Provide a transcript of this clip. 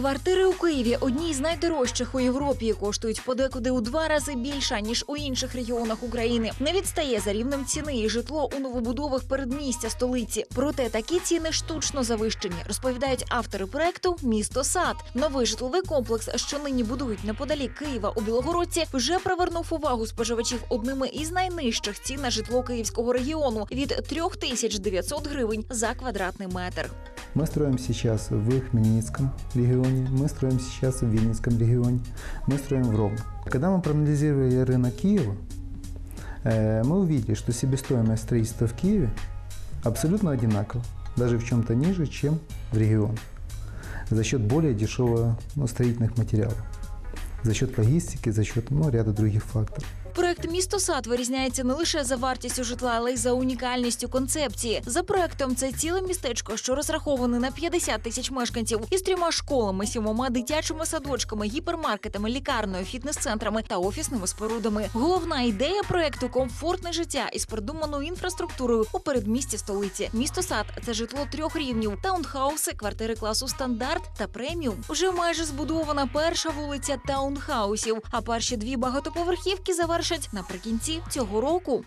Квартири у Києві одні з найдорожчих у Європі. Коштують подекуди у два рази більше ніж у інших регіонах України. Не відстає за рівнем ціни і житло у новобудовах передмістя столиці. Проте такі ціни штучно завищені, розповідають автори проекту Місто Сад. Новий житловий комплекс, що нині будують неподалік Києва у Білогородці, вже привернув увагу споживачів одними із найнижчих цін на житло київського регіону від 3900 гривень за квадратний метр. Мы строим сейчас в Хмельницком регионе, мы строим сейчас в Винницком регионе, мы строим в Ровно. Когда мы проанализировали рынок Киева, э, мы увидели, что себестоимость строительства в Киеве абсолютно одинакова, даже в чем-то ниже, чем в регионах, за счет более дешевого ну, строительных материалов, за счет логистики, за счет ну, ряда других факторов. Проект місто сад вирізняється не лише за вартістю житла, але й за унікальністю концепції. За проектом це ціле містечко, що розраховане на 50 тисяч мешканців, із трьома школами, сімома дитячими садочками, гіпермаркетами, лікарнею, фітнес-центрами та офісними спорудами. Головна ідея проекту комфортне життя із продуманою інфраструктурою у передмісті столиці. Місто сад це житло трьох рівнів, таунхауси, квартири класу стандарт та преміум. Уже майже збудована перша вулиця таунхаусів, а перші дві багатоповерхівки завершать наприкінці цього року.